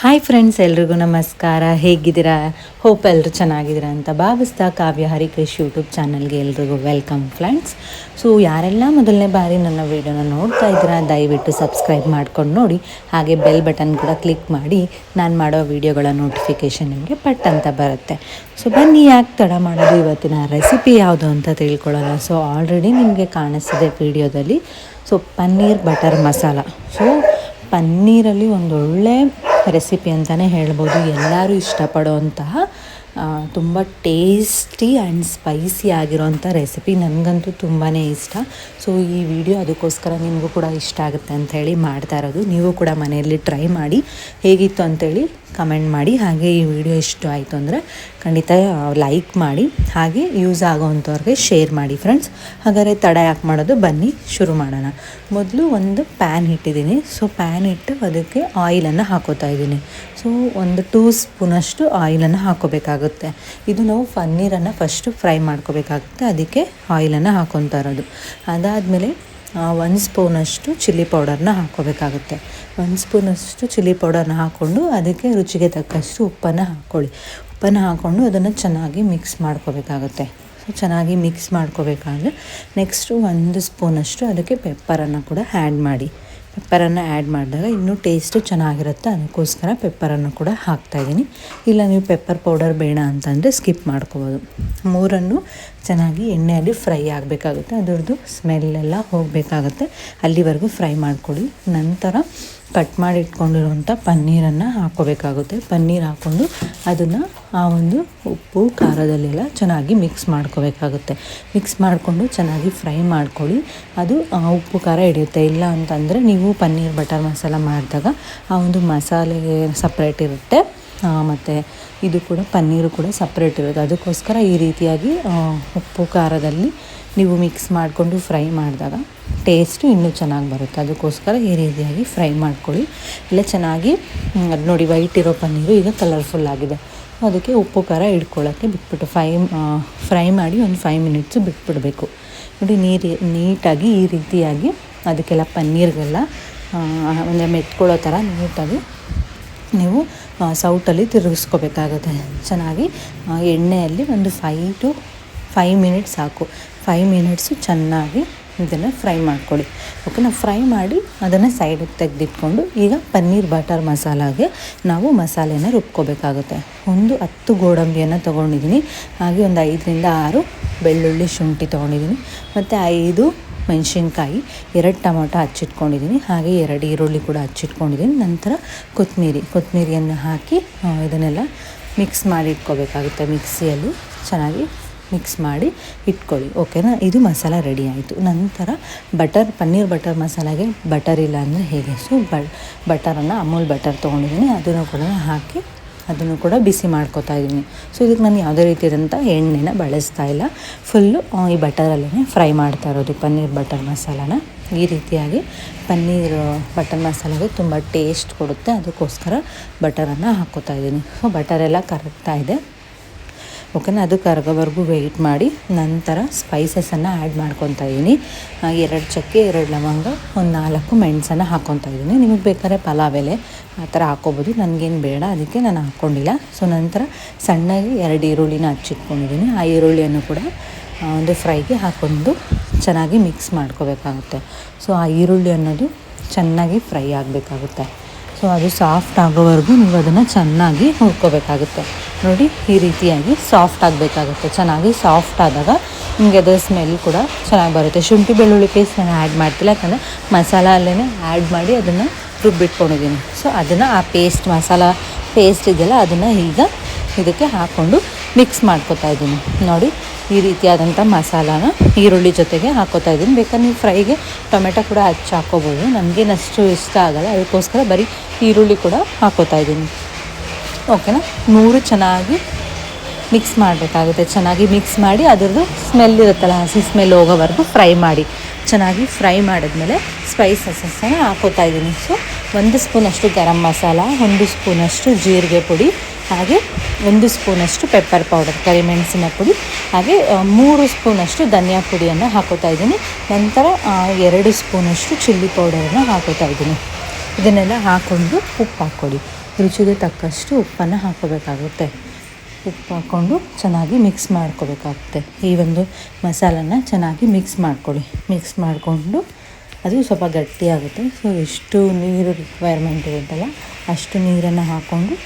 Hi friends ಎಲ್ರಿಗೂ ನಮಸ್ಕಾರ. ಹೇಗಿದ್ದೀರಾ? ಹೋಪ್ ಎಲ್ಲರೂ ಚೆನ್ನಾಗಿದ್ದೀರಾ ಅಂತ ಭಾವಿಸ್ತಾ ಕಾವ್ಯ ಹರಿಕೃಷ್ ಯೂಟ್ಯೂಬ್ ಚಾನಲ್ಗೆ ಎಲ್ರಿಗೂ ವೆಲ್ಕಮ್ ಫ್ರೆಂಡ್ಸ್ ಸೊ ಯಾರೆಲ್ಲ ಮೊದಲನೇ ಬಾರಿ ನನ್ನ ವೀಡಿಯೋನ ನೋಡ್ತಾ ಇದ್ದೀರಾ, ದಯವಿಟ್ಟು ಸಬ್ಸ್ಕ್ರೈಬ್ ಮಾಡ್ಕೊಂಡು ನೋಡಿ. ಹಾಗೆ ಬೆಲ್ ಬಟನ್ ಕೂಡ ಕ್ಲಿಕ್ ಮಾಡಿ. ನಾನು ಮಾಡೋ ವೀಡಿಯೋಗಳ ನೋಟಿಫಿಕೇಷನ್ ನಿಮಗೆ ಪಟ್ ಅಂತ ಬರುತ್ತೆ. ಸೊ ಬನ್ನಿ, ಯಾಕೆ ತಡ ಮಾಡೋದು? ಇವತ್ತಿನ ರೆಸಿಪಿ ಯಾವುದು ಅಂತ ತಿಳ್ಕೊಳ್ಳೋಣ. ಸೊ ಆಲ್ರೆಡಿ ನಿಮಗೆ ಕಾಣಿಸ್ತಿದೆ ವೀಡಿಯೋದಲ್ಲಿ so paneer butter masala so ಪನ್ನೀರಲ್ಲಿ ಒಂದೊಳ್ಳೆ ರೆಸಿಪಿ ಅಂತಲೇ ಹೇಳ್ಬೋದು. ಎಲ್ಲರೂ ಇಷ್ಟಪಡುವಂತಹ ತುಂಬ ಟೇಸ್ಟಿ ಆ್ಯಂಡ್ ಸ್ಪೈಸಿ ಆಗಿರೋಂಥ ರೆಸಿಪಿ ನನಗಂತೂ ತುಂಬಾ ಇಷ್ಟ. ಸೊ ಈ ವಿಡಿಯೋ ಅದಕ್ಕೋಸ್ಕರ ನಿಮಗೂ ಕೂಡ ಇಷ್ಟ ಆಗುತ್ತೆ ಅಂಥೇಳಿ ಮಾಡ್ತಾ ಇರೋದು. ನೀವು ಕೂಡ ಮನೆಯಲ್ಲಿ ಟ್ರೈ ಮಾಡಿ ಹೇಗಿತ್ತು ಅಂಥೇಳಿ ಕಮೆಂಟ್ ಮಾಡಿ, ಹಾಗೆ ಈ ವಿಡಿಯೋ ಇಷ್ಟ ಆಯಿತು ಅಂದರೆ ಖಂಡಿತ ಲೈಕ್ ಮಾಡಿ, ಹಾಗೆ ಯೂಸ್ ಆಗೋವಂಥವ್ರಿಗೆ ಶೇರ್ ಮಾಡಿ ಫ್ರೆಂಡ್ಸ್ ಹಾಗಾದರೆ ತಡ ಯಾಕೆ ಮಾಡೋದು? ಬನ್ನಿ, ಶುರು ಮಾಡೋಣ. ಮೊದಲು ಒಂದು ಪ್ಯಾನ್ ಇಟ್ಟಿದ್ದೀನಿ. ಸೊ ಪ್ಯಾನ್ ಇಟ್ಟು ಅದಕ್ಕೆ ಆಯಿಲನ್ನು ಹಾಕೋತಾ ಇದ್ದೀನಿ. ಸೊ ಒಂದು ಟೂ ಸ್ಪೂನಷ್ಟು ಆಯಿಲನ್ನು ಹಾಕೋಬೇಕಾಗುತ್ತೆ. ಇದು ನಾವು ಪನ್ನೀರನ್ನು ಫಸ್ಟು ಫ್ರೈ ಮಾಡ್ಕೋಬೇಕಾಗುತ್ತೆ. ಅದಕ್ಕೆ ಆಯಿಲನ್ನು ಹಾಕೊತಾ ಇರೋದು. ಅದಾದಮೇಲೆ ಒಂದು ಸ್ಪೂನಷ್ಟು ಚಿಲ್ಲಿ ಪೌಡರ್ನ ಹಾಕ್ಕೋಬೇಕಾಗುತ್ತೆ. ಒಂದು ಸ್ಪೂನಷ್ಟು ಚಿಲ್ಲಿ ಪೌಡರ್ನ ಹಾಕ್ಕೊಂಡು ಅದಕ್ಕೆ ರುಚಿಗೆ ತಕ್ಕಷ್ಟು ಉಪ್ಪನ್ನು ಹಾಕ್ಕೊಳ್ಳಿ. ಉಪ್ಪನ್ನು ಹಾಕ್ಕೊಂಡು ಅದನ್ನು ಚೆನ್ನಾಗಿ ಮಿಕ್ಸ್ ಮಾಡ್ಕೋಬೇಕಾಗುತ್ತೆ. ಸೊ ಚೆನ್ನಾಗಿ ಮಿಕ್ಸ್ ಮಾಡ್ಕೋಬೇಕಾದ್ರೆ ನೆಕ್ಸ್ಟು ಒಂದು ಸ್ಪೂನಷ್ಟು ಅದಕ್ಕೆ ಪೆಪ್ಪರನ್ನು ಕೂಡ ಆ್ಯಡ್ ಮಾಡಿ. ಪೆಪ್ಪರನ್ನು ಆ್ಯಡ್ ಮಾಡಿದಾಗ ಇನ್ನೂ ಟೇಸ್ಟು ಚೆನ್ನಾಗಿರುತ್ತೆ. ಅದಕ್ಕೋಸ್ಕರ ಪೆಪ್ಪರನ್ನು ಕೂಡ ಹಾಕ್ತಾಯಿದ್ದೀನಿ ಇಲ್ಲ, ನೀವು ಪೆಪ್ಪರ್ ಪೌಡರ್ ಬೇಡ ಅಂತಂದರೆ ಸ್ಕಿಪ್ ಮಾಡ್ಕೋಬೋದು. ಮೂರನ್ನು ಚೆನ್ನಾಗಿ ಎಣ್ಣೆಯಲ್ಲಿ ಫ್ರೈ ಆಗಬೇಕಾಗುತ್ತೆ. ಅದರದ್ದು ಸ್ಮೆಲ್ಲೆಲ್ಲ ಹೋಗಬೇಕಾಗುತ್ತೆ. ಅಲ್ಲಿವರೆಗೂ ಫ್ರೈ ಮಾಡಿಕೊಡಿ ನಂತರ ಕಟ್ ಮಾಡಿ ಇಟ್ಕೊಂಡಿರುವಂಥ ಪನ್ನೀರನ್ನು ಹಾಕ್ಕೋಬೇಕಾಗುತ್ತೆ. ಪನ್ನೀರ್ ಹಾಕ್ಕೊಂಡು ಅದನ್ನು ಆ ಒಂದು ಉಪ್ಪು ಖಾರದಲ್ಲೆಲ್ಲ ಚೆನ್ನಾಗಿ ಮಿಕ್ಸ್ ಮಾಡ್ಕೋಬೇಕಾಗುತ್ತೆ. ಮಿಕ್ಸ್ ಮಾಡಿಕೊಂಡು ಚೆನ್ನಾಗಿ ಫ್ರೈ ಮಾಡ್ಕೊಳ್ಳಿ. ಅದು ಉಪ್ಪು ಖಾರ ಹಿಡಿಯುತ್ತೆ. ಇಲ್ಲ ಅಂತಂದರೆ ನೀವು ಪನ್ನೀರ್, ಬಟರ್ ಮಸಾಲ ಮಾಡಿದಾಗ ಆ ಒಂದು ಮಸಾಲೆ ಸಪ್ರೇಟ್ ಇರುತ್ತೆ. ಮತ್ತು ಇದು ಕೂಡ ಪನ್ನೀರು ಕೂಡ ಸಪ್ರೇಟ್ ಇರುತ್ತೆ. ಅದಕ್ಕೋಸ್ಕರ ಈ ರೀತಿಯಾಗಿ ಉಪ್ಪು ಖಾರದಲ್ಲಿ ನೀವು ಮಿಕ್ಸ್ ಮಾಡಿಕೊಂಡು ಫ್ರೈ ಮಾಡಿದಾಗ ಟೇಸ್ಟು ಇನ್ನೂ ಚೆನ್ನಾಗಿ ಬರುತ್ತೆ. ಅದಕ್ಕೋಸ್ಕರ ಈ ರೀತಿಯಾಗಿ ಫ್ರೈ ಮಾಡ್ಕೊಳ್ಳಿ. ಇಲ್ಲ ಚೆನ್ನಾಗಿ ಅದು ನೋಡಿ ವೈಟ್ ಇರೋ ಪನ್ನೀರು ಈಗ ಕಲರ್ಫುಲ್ ಆಗಿದೆ. ಅದಕ್ಕೆ ಉಪ್ಪು, ಖಾರ ಇಟ್ಕೊಳ್ಳೋಕ್ಕೆ ಬಿಟ್ಬಿಟ್ಟು ಫೈ ಫ್ರೈ ಮಾಡಿ ಒಂದು ಫೈವ್ ಮಿನಿಟ್ಸು ಬಿಟ್ಬಿಡಬೇಕು. ನೋಡಿ, ನೀರು, ನೀಟಾಗಿ ಈ ರೀತಿಯಾಗಿ ಅದಕ್ಕೆಲ್ಲ ಪನ್ನೀರ್ಗೆಲ್ಲ ಅಂದರೆ ಮೆತ್ಕೊಳ್ಳೋ ಥರ ನೀಟಾಗಿ ನೀವು ಸೌಟಲ್ಲಿ ತಿರುಗಿಸ್ಕೋಬೇಕಾಗುತ್ತೆ. ಚೆನ್ನಾಗಿ ಎಣ್ಣೆಯಲ್ಲಿ ಒಂದು ಫೈ ಟು ಫೈವ್ ಮಿನಿಟ್ಸ್ ಸಾಕು. ಫೈವ್ ಮಿನಿಟ್ಸು ಚೆನ್ನಾಗಿ ಇದನ್ನು ಫ್ರೈ ಮಾಡ್ಕೊಳ್ಳಿ. ಓಕೆನಾ ಫ್ರೈ ಮಾಡಿ ಅದನ್ನು ಸೈಡಿಗೆ ತೆಗೆದಿಟ್ಕೊಂಡು ಈಗ ಪನ್ನೀರ್ ಬಟರ್ ಮಸಾಲಾಗೆ ನಾವು ಮಸಾಲೆನ ರುಬ್ಕೋಬೇಕಾಗುತ್ತೆ. ಒಂದು ಹತ್ತು ಗೋಡಂಬಿಯನ್ನು ತೊಗೊಂಡಿದ್ದೀನಿ. ಹಾಗೆ ಒಂದು ಐದರಿಂದ ಆರು ಬೆಳ್ಳುಳ್ಳಿ ಶುಂಠಿ ತೊಗೊಂಡಿದ್ದೀನಿ. ಮತ್ತು ಐದು ಮೆಣಸಿನ್ಕಾಯಿ, ಎರಡು ಟೊಮೊಟೊ ಹಚ್ಚಿಟ್ಕೊಂಡಿದ್ದೀನಿ. ಹಾಗೆ ಎರಡು ಈರುಳ್ಳಿ ಕೂಡ ಹಚ್ಚಿಟ್ಕೊಂಡಿದ್ದೀನಿ. ನಂತರ ಕೊತ್ತಂಬರಿ ಕೊತ್ತಂಬರಿಯನ್ನು ಹಾಕಿ ಇದನ್ನೆಲ್ಲ ಮಿಕ್ಸ್ ಮಾಡಿ ಇಟ್ಕೋಬೇಕಾಗುತ್ತೆ ಮಿಕ್ಸಿಯಲ್ಲಿ. ಚೆನ್ನಾಗಿ ಮಿಕ್ಸ್ ಮಾಡಿ ಇಟ್ಕೊಳ್ಳಿ, ಓಕೆನಾ? ಇದು ಮಸಾಲ ರೆಡಿ ಆಯಿತು. ನಂತರ ಬಟರ್, ಪನ್ನೀರ್ ಬಟರ್ ಮಸಾಲಾಗೆ ಬಟರ್ ಇಲ್ಲ ಅಂದರೆ ಹೇಗೆ? ಸೊ ಬಟರನ್ನು, ಅಮೂಲ್ ಬಟರ್ ತೊಗೊಂಡಿದ್ದೀನಿ. ಅದನ್ನು ಕೂಡ ಹಾಕಿ ಅದನ್ನು ಕೂಡ ಬಿಸಿ ಮಾಡ್ಕೋತಾ ಇದ್ದೀನಿ. ಸೊ ಇದಕ್ಕೆ ನಾನು ಯಾವುದೇ ರೀತಿಯಾದಂಥ ಎಣ್ಣೆನ ಬಳಸ್ತಾ ಇಲ್ಲ. ಫುಲ್ಲು ಈ ಬಟರಲ್ಲೇ ಫ್ರೈ ಮಾಡ್ತಾ ಇರೋದು, ಪನ್ನೀರ್ ಬಟರ್ ಮಸಾಲಾನ. ಈ ರೀತಿಯಾಗಿ ಪನ್ನೀರ್, ಬಟರ್ ಮಸಾಲಾಗೆ ತುಂಬ ಟೇಸ್ಟ್ ಕೊಡುತ್ತೆ. ಅದಕ್ಕೋಸ್ಕರ ಬಟರನ್ನು ಹಾಕ್ಕೋತಾ ಇದ್ದೀನಿ. ಸೊ ಬಟರೆಲ್ಲ ಕರೆಕ್ಟಾಗಿದೆ ಓಕೆನಾ? ಅದು ಕರಗೋವರೆಗೂ ವೆಯ್ಟ್ ಮಾಡಿ, ನಂತರ ಸ್ಪೈಸಸನ್ನು ಆ್ಯಡ್ ಮಾಡ್ಕೊತಾ ಇದ್ದೀನಿ. ಎರಡು ಚಕ್ಕೆ, ಎರಡು ಲವಂಗ, ಒಂದು ನಾಲ್ಕು ಮೆಣಸನ್ನು ಹಾಕ್ಕೊತಾ ಇದ್ದೀನಿ. ನಿಮಗೆ ಬೇಕಾದ್ರೆ ಪಲಾವ್ ಎಲೆ ಆ ಥರ ಹಾಕ್ಕೋಬೋದು. ನನಗೇನು ಬೇಡ, ಅದಕ್ಕೆ ನಾನು ಹಾಕ್ಕೊಂಡಿಲ್ಲ. ಸೊ ನಂತರ ಸಣ್ಣಗೆ ಎರಡು ಈರುಳ್ಳಿನ ಹಚ್ಚಿಟ್ಕೊಂಡಿದ್ದೀನಿ. ಆ ಈರುಳ್ಳಿಯನ್ನು ಕೂಡ ಒಂದು ಫ್ರೈಗೆ ಹಾಕೊಂಡು ಚೆನ್ನಾಗಿ ಮಿಕ್ಸ್ ಮಾಡ್ಕೋಬೇಕಾಗುತ್ತೆ. ಸೊ ಆ ಈರುಳ್ಳಿ ಅನ್ನೋದು ಚೆನ್ನಾಗಿ ಫ್ರೈ ಆಗಬೇಕಾಗುತ್ತೆ. ಸೊ ಅದು ಸಾಫ್ಟ್ ಆಗೋವರೆಗೂ ನೀವು ಅದನ್ನು ಚೆನ್ನಾಗಿ ಹುರ್ಕೋಬೇಕಾಗುತ್ತೆ. ನೋಡಿ, ಈ ರೀತಿಯಾಗಿ ಸಾಫ್ಟ್ ಆಗಬೇಕಾಗುತ್ತೆ. ಚೆನ್ನಾಗಿ ಸಾಫ್ಟ್ ಆದಾಗ ನಿಮಗೆ ಅದರ ಸ್ಮೆಲ್ ಕೂಡ ಚೆನ್ನಾಗಿ ಬರುತ್ತೆ. ಶುಂಠಿ ಬೆಳ್ಳುಳ್ಳಿ ಪೇಸ್ಟ್ ನಾನು ಆ್ಯಡ್ ಮಾಡ್ತಿಲ್ಲ, ಯಾಕಂದರೆ ಮಸಾಲ ಅಲ್ಲೇ ಆ್ಯಡ್ ಮಾಡಿ ಅದನ್ನು ರುಬ್ಬಿಟ್ಕೊಂಡಿದ್ದೀನಿ. ಸೊ ಅದನ್ನು ಆ ಪೇಸ್ಟ್ ಮಸಾಲ ಪೇಸ್ಟ್ ಇದೆಯಲ್ಲ, ಅದನ್ನು ಈಗ ಇದಕ್ಕೆ ಹಾಕ್ಕೊಂಡು ಮಿಕ್ಸ್ ಮಾಡ್ಕೊತಾ ಇದ್ದೀನಿ. ನೋಡಿ ಈ ರೀತಿಯಾದಂಥ ಮಸಾಲಾನ ಈರುಳ್ಳಿ ಜೊತೆಗೆ ಹಾಕೋತಾ ಇದ್ದೀನಿ. ಬೇಕಾದ್ರೆ ನೀವು ಫ್ರೈಗೆ ಟೊಮೆಟೊ ಕೂಡ ಹಚ್ಚಿ ಹಾಕೋಬೋದು. ನನಗೇನಷ್ಟು ಇಷ್ಟ ಆಗಲ್ಲ. ಅದಕ್ಕೋಸ್ಕರ ಬರೀ ಈರುಳ್ಳಿ ಕೂಡ ಹಾಕೋತಾ ಇದ್ದೀನಿ. ಓಕೆನಾ? ನೂರು ಚೆನ್ನಾಗಿ ಮಿಕ್ಸ್ ಮಾಡಬೇಕಾಗುತ್ತೆ. ಚೆನ್ನಾಗಿ ಮಿಕ್ಸ್ ಮಾಡಿ ಅದರದ್ದು ಸ್ಮೆಲ್ ಇರುತ್ತಲ್ಲ, ಹಸಿ ಸ್ಮೆಲ್ ಹೋಗೋವರೆಗೂ ಫ್ರೈ ಮಾಡಿ. ಚೆನ್ನಾಗಿ ಫ್ರೈ ಮಾಡಿದ್ಮೇಲೆ ಸ್ಪೈಸಸನ್ನು ಹಾಕೋತಾ ಇದ್ದೀನಿ. ಸೊ ಒಂದು ಸ್ಪೂನಷ್ಟು ಗರಂ ಮಸಾಲ, ಒಂದು ಸ್ಪೂನಷ್ಟು ಜೀರಿಗೆ ಪುಡಿ ಹಾಗೆ ಒಂದು ಸ್ಪೂನಷ್ಟು ಪೆಪ್ಪರ್ ಪೌಡರ್ ಕರಿಮೆಣಸಿನ ಪುಡಿ, ಹಾಗೆ ಮೂರು ಸ್ಪೂನಷ್ಟು ಧನಿಯಾ ಪುಡಿಯನ್ನು ಹಾಕೋತಾ ಇದ್ದೀನಿ. ನಂತರ ಎರಡು ಸ್ಪೂನಷ್ಟು ಚಿಲ್ಲಿ ಪೌಡರನ್ನು ಹಾಕೋತಾ ಇದ್ದೀನಿ. ಇದನ್ನೆಲ್ಲ ಹಾಕ್ಕೊಂಡು ಉಪ್ಪು ಹಾಕ್ಕೊಳ್ಳಿ. ರುಚಿಗೆ ತಕ್ಕಷ್ಟು ಉಪ್ಪನ್ನು ಹಾಕೋಬೇಕಾಗುತ್ತೆ. ಉಪ್ಪು ಹಾಕ್ಕೊಂಡು ಚೆನ್ನಾಗಿ ಮಿಕ್ಸ್ ಮಾಡ್ಕೋಬೇಕಾಗುತ್ತೆ. ಈ ಒಂದು ಮಸಾಲನ ಚೆನ್ನಾಗಿ ಮಿಕ್ಸ್ ಮಾಡ್ಕೊಳ್ಳಿ. ಮಿಕ್ಸ್ ಮಾಡಿಕೊಂಡು ಅದು ಸ್ವಲ್ಪ ಗಟ್ಟಿಯಾಗುತ್ತೆ. ಸೊ ಎಷ್ಟು ನೀರು ರಿಕ್ವೈರ್ಮೆಂಟ್ ಇರುತ್ತಲ್ಲ, ಅಷ್ಟು ನೀರನ್ನು ಹಾಕ್ಕೊಂಡು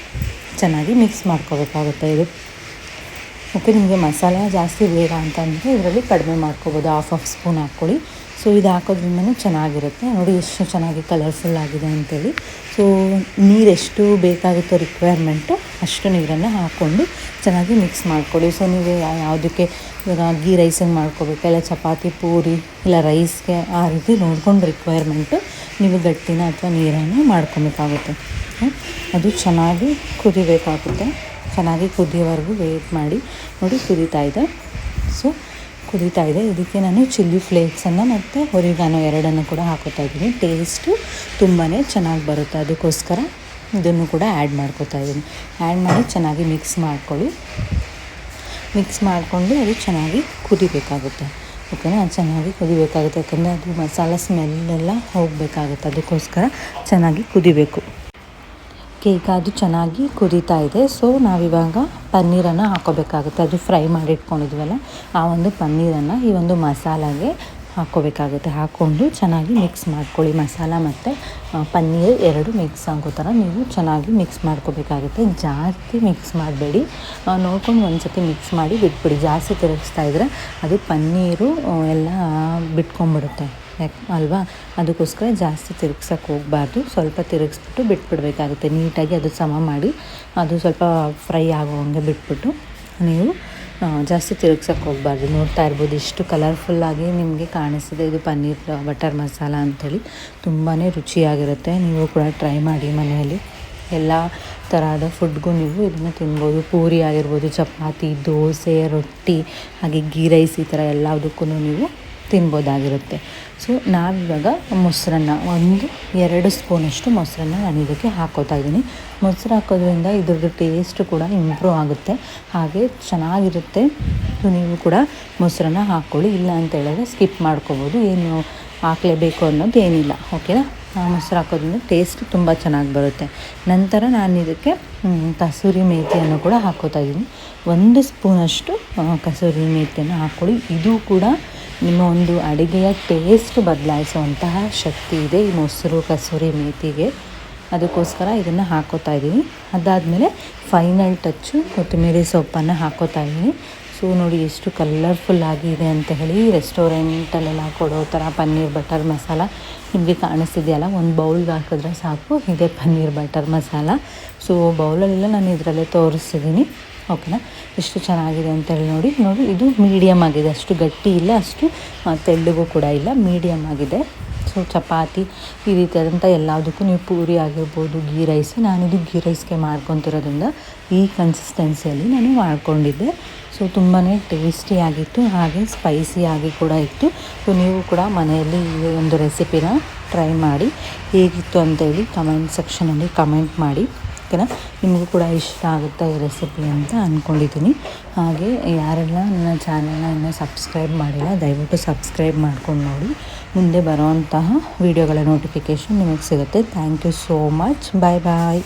ಚೆನ್ನಾಗಿ ಮಿಕ್ಸ್ ಮಾಡ್ಕೋಬೇಕಾಗುತ್ತೆ ಇದು. ಓಕೆ ನಿಮಗೆ ಮಸಾಲೆ ಜಾಸ್ತಿ ಬೇಡ ಅಂತಂದರೆ ಇದರಲ್ಲಿ ಕಡಿಮೆ ಮಾಡ್ಕೋಬೋದು. ಹಾಫ್ ಆಫ್ ಸ್ಪೂನ್ ಹಾಕ್ಕೊಳ್ಳಿ. ಸೊ ಇದು ಹಾಕೋದ್ರಿಂದನೂ ಚೆನ್ನಾಗಿರುತ್ತೆ. ನೋಡಿ ಎಷ್ಟು ಚೆನ್ನಾಗಿ ಕಲರ್ಫುಲ್ ಆಗಿದೆ ಅಂತೇಳಿ. ಸೊ ನೀರು ಎಷ್ಟು ಬೇಕಾಗುತ್ತೋ ರಿಕ್ವೈರ್ಮೆಂಟು ಅಷ್ಟು ನೀರನ್ನು ಹಾಕ್ಕೊಂಡು ಚೆನ್ನಾಗಿ ಮಿಕ್ಸ್ ಮಾಡ್ಕೊಳ್ಳಿ. ಸೊ ನೀವು ಯಾವುದಕ್ಕೆ ಇವಾಗ ಗೀ ರೈಸಿಗೆ ಮಾಡ್ಕೋಬೇಕು, ಇಲ್ಲ ಚಪಾತಿ, ಪೂರಿ, ಇಲ್ಲ ರೈಸ್ಗೆ ಆ ರೀತಿ ನೋಡ್ಕೊಂಡು ರಿಕ್ವೈರ್ಮೆಂಟು ನೀವು ಗಟ್ಟಿನ ಅಥವಾ ನೀರನ್ನು ಮಾಡ್ಕೊಬೇಕಾಗುತ್ತೆ. ಅದು ಚೆನ್ನಾಗಿ ಕುದಿಬೇಕಾಗುತ್ತೆ. ಚೆನ್ನಾಗಿ ಕುದಿಯೋವರೆಗೂ ವೇಟ್ ಮಾಡಿ. ನೋಡಿ ಕುದೀತಾ ಇದೆ. ಸೊ ಕುದೀತಾ ಇದೆ. ಇದಕ್ಕೆ ನಾನು ಚಿಲ್ಲಿ ಫ್ಲೇಕ್ಸನ್ನು ಮತ್ತು ಒರಿಗಾನೋ ಎರಡನ್ನು ಕೂಡ ಹಾಕೋತಾ ಇದ್ದೀನಿ. ಟೇಸ್ಟು ತುಂಬಾ ಚೆನ್ನಾಗಿ ಬರುತ್ತೆ. ಅದಕ್ಕೋಸ್ಕರ ಇದನ್ನು ಕೂಡ ಆ್ಯಡ್ ಮಾಡ್ಕೋತಾ ಇದ್ದೀನಿ. ಆ್ಯಡ್ ಮಾಡಿ ಚೆನ್ನಾಗಿ ಮಿಕ್ಸ್ ಮಾಡ್ಕೊಳ್ಳಿ. ಮಿಕ್ಸ್ ಮಾಡಿಕೊಂಡು ಅದು ಚೆನ್ನಾಗಿ ಕುದಿಬೇಕಾಗುತ್ತೆ. ಓಕೆನಾ ಚೆನ್ನಾಗಿ ಕುದಿಬೇಕಾಗುತ್ತೆ. ಯಾಕಂದರೆ ಅದು ಮಸಾಲ ಸ್ಮೆಲ್ಲೆಲ್ಲ ಹೋಗಬೇಕಾಗುತ್ತೆ. ಅದಕ್ಕೋಸ್ಕರ ಚೆನ್ನಾಗಿ ಕುದಿಬೇಕು. ಕೇಕ್ ಅದು ಚೆನ್ನಾಗಿ ಕುದೀತಾ ಇದೆ. ಸೊ ನಾವಿವಾಗ ಪನ್ನೀರನ್ನು ಹಾಕೋಬೇಕಾಗುತ್ತೆ. ಅದು ಫ್ರೈ ಮಾಡಿ ಇಟ್ಕೊಂಡಿದ್ವಲ್ಲ ಆ ಒಂದು ಪನ್ನೀರನ್ನು ಈ ಒಂದು ಮಸಾಲಾಗೆ ಹಾಕ್ಕೋಬೇಕಾಗುತ್ತೆ ಹಾಕ್ಕೊಂಡು ಚೆನ್ನಾಗಿ ಮಿಕ್ಸ್ ಮಾಡ್ಕೊಳ್ಳಿ. ಮಸಾಲ ಮತ್ತು ಪನ್ನೀರ್ ಎರಡು ಮಿಕ್ಸ್ ಆಗೋ ಥರ ನೀವು ಚೆನ್ನಾಗಿ ಮಿಕ್ಸ್ ಮಾಡ್ಕೋಬೇಕಾಗುತ್ತೆ. ಜಾಸ್ತಿ ಮಿಕ್ಸ್ ಮಾಡಬೇಡಿ. ನೋಡ್ಕೊಂಡು ಒಂದು ಸತಿ ಮಿಕ್ಸ್ ಮಾಡಿ ಬಿಟ್ಬಿಡಿ. ಜಾಸ್ತಿ ತಿರುಗಿಸ್ತಾ ಇದ್ದರೆ ಅದು ಪನ್ನೀರು ಎಲ್ಲ ಬಿಟ್ಕೊಂಡ್ಬಿಡುತ್ತೆ. ಯಾಕೆ ಅಲ್ವಾ? ಅದಕ್ಕೋಸ್ಕರ ಜಾಸ್ತಿ ತಿರುಗ್ಸೋಕೆ ಹೋಗಬಾರ್ದು. ಸ್ವಲ್ಪ ತಿರುಗಿಸ್ಬಿಟ್ಟು ಬಿಟ್ಬಿಡಬೇಕಾಗುತ್ತೆ. ನೀಟಾಗಿ ಅದು ಸಮ ಮಾಡಿ ಅದು ಸ್ವಲ್ಪ ಫ್ರೈ ಆಗೋ ಹಂಗೆ ಬಿಟ್ಬಿಟ್ಟು ನೀವು ಜಾಸ್ತಿ ತಿರುಗ್ಸೋಕೆ ಹೋಗ್ಬಾರ್ದು. ನೋಡ್ತಾ ಇರ್ಬೋದು, ಇಷ್ಟು ಕಲರ್ಫುಲ್ಲಾಗಿ ನಿಮಗೆ ಕಾಣಿಸ್ತಿದೆ. ಇದು ಪನ್ನೀರ್, ಬಟರ್ ಮಸಾಲ ಅಂಥೇಳಿ ತುಂಬಾ ರುಚಿಯಾಗಿರುತ್ತೆ. ನೀವು ಕೂಡ ಟ್ರೈ ಮಾಡಿ ಮನೆಯಲ್ಲಿ. ಎಲ್ಲ ಥರದ ಫುಡ್ಗೂ ನೀವು ಇದನ್ನು ತಿನ್ಬೋದು. ಪೂರಿ ಆಗಿರ್ಬೋದು, ಚಪಾತಿ, ದೋಸೆ, ರೊಟ್ಟಿ, ಹಾಗೆ ಗೀ ರೈಸ್ ಈ ಥರ ಎಲ್ಲದಕ್ಕೂ ನೀವು ತಿನ್ಬೋದಾಗಿರುತ್ತೆ. ಸೊ ನಾವಿವಾಗ ಮೊಸರನ್ನ ಒಂದು ಎರಡು ಸ್ಪೂನಷ್ಟು ಮೊಸರನ್ನ ನಾನು ಇದಕ್ಕೆ ಹಾಕೋತಾ ಇದ್ದೀನಿ. ಮೊಸರು ಹಾಕೋದ್ರಿಂದ ಇದ್ರದ್ದು ಟೇಸ್ಟ್ ಕೂಡ ಇಂಪ್ರೂವ್ ಆಗುತ್ತೆ. ಹಾಗೆ ಚೆನ್ನಾಗಿರುತ್ತೆ. ಸೊ ನೀವು ಕೂಡ ಮೊಸರನ್ನ ಹಾಕ್ಕೊಳ್ಳಿ. ಇಲ್ಲ ಅಂತ ಹೇಳಿದ್ರೆ ಸ್ಕಿಪ್ ಮಾಡ್ಕೋಬೋದು. ಏನು ಹಾಕಲೇಬೇಕು ಅನ್ನೋದು ಏನಿಲ್ಲ. ಓಕೆನಾ ಮೊಸರು ಹಾಕೋದ್ರಿಂದ ಟೇಸ್ಟ್ ತುಂಬ ಚೆನ್ನಾಗಿ ಬರುತ್ತೆ. ನಂತರ ನಾನು ಇದಕ್ಕೆ ಕಸೂರಿ ಮೇಥಿಯನ್ನು ಕೂಡ ಹಾಕೋತಾ ಇದ್ದೀನಿ. ಒಂದು ಸ್ಪೂನಷ್ಟು ಕಸೂರಿ ಮೇಥಿಯನ್ನು ಹಾಕ್ಕೊಳ್ಳಿ. ಇದು ಕೂಡ ನಿಮ್ಮ ಒಂದು ಅಡುಗೆಯ ಟೇಸ್ಟ್ ಬದಲಾಯಿಸುವಂತಹ ಶಕ್ತಿ ಇದೆ ಈ ಮೊಸರು, ಕಸೂರಿ ಮೇಥಿಗೆ ಅದಕ್ಕೋಸ್ಕರ ಇದನ್ನು ಹಾಕೋತಾ ಇದ್ದೀನಿ. ಅದಾದಮೇಲೆ ಫೈನಲ್ ಟಚ್ಚು ಕೊತ್ತಂಬರಿ ಸೊಪ್ಪನ್ನು ಹಾಕೋತಾ ಇದ್ದೀನಿ. ಸೊ ನೋಡಿ ಎಷ್ಟು ಕಲರ್ಫುಲ್ ಆಗಿದೆ ಅಂತ ಹೇಳಿ ರೆಸ್ಟೋರೆಂಟಲ್ಲೆಲ್ಲ ಕೊಡೋ ಥರ ಪನ್ನೀರ್ ಬಟರ್ ಮಸಾಲ ನಿಮಗೆ ಕಾಣಿಸ್ತಿದೆಯಲ್ಲ? ಒಂದು ಬೌಲ್ಗೆ ಹಾಕಿದ್ರೆ ಸಾಕು ಇದೆ ಪನ್ನೀರ್ ಬಟರ್ ಮಸಾಲ. ಸೊ ಬೌಲಲ್ಲೆಲ್ಲ ನಾನು ಇದರಲ್ಲೇ ತೋರಿಸ್ತಿದ್ದೀನಿ ಓಕೆನಾ ಎಷ್ಟು ಚೆನ್ನಾಗಿದೆ ಅಂತ ಹೇಳಿ ನೋಡಿ. ನೋಡಿ, ಇದು ಮೀಡಿಯಮ್ ಆಗಿದೆ. ಅಷ್ಟು ಗಟ್ಟಿ ಇಲ್ಲ, ಅಷ್ಟು ತೆಳ್ಳಗೂ ಕೂಡ ಇಲ್ಲ ಮೀಡಿಯಮ್ ಆಗಿದೆ. ಸೊ ಚಪಾತಿ ಈ ರೀತಿಯಾದಂಥ ಎಲ್ಲದಕ್ಕೂ ನೀವು ಪೂರಿ ಆಗಿರ್ಬೋದು ಗೀ ರೈಸ್ ನಾನಿದು ಗೀ ರೈಸ್ಗೆ ಮಾಡ್ಕೊತಿರೋದ್ರಿಂದ ಈ ಕನ್ಸಿಸ್ಟೆನ್ಸಿಯಲ್ಲಿ ನಾನು ಮಾಡ್ಕೊಂಡಿದ್ದೆ. ಸೊ ತುಂಬಾ ಟೇಸ್ಟಿಯಾಗಿತ್ತು ಹಾಗೆ ಸ್ಪೈಸಿಯಾಗಿ ಕೂಡ ಇತ್ತು. ಸೊ ನೀವು ಕೂಡ ಮನೆಯಲ್ಲಿ ಈ ಒಂದು ರೆಸಿಪಿನ ಟ್ರೈ ಮಾಡಿ, ಹೇಗಿತ್ತು ಅಂತೇಳಿ ಕಮೆಂಟ್ ಸೆಕ್ಷನಲ್ಲಿ ಕಮೆಂಟ್ ಮಾಡಿ. ಓಕೆನಾ ನಿಮಗೂ ಕೂಡ ಇಷ್ಟ ಆಗುತ್ತೆ ಈ ರೆಸಿಪಿ ಅಂತ ಅಂದ್ಕೊಂಡಿದ್ದೀನಿ ಹಾಗೆ ಯಾರೆಲ್ಲ ನನ್ನ ಚಾನಲ್ನ ಇನ್ನೂ ಸಬ್ಸ್ಕ್ರೈಬ್ ಮಾಡಿಲ್ಲ, ದಯವಿಟ್ಟು ಸಬ್ಸ್ಕ್ರೈಬ್ ಮಾಡ್ಕೊಂಡು ನೋಡಿ. ಮುಂದೆ ಬರೋಂತಹ ವೀಡಿಯೋಗಳ ನೋಟಿಫಿಕೇಷನ್ ನಿಮಗೆ ಸಿಗುತ್ತೆ. Thank you so much bye bye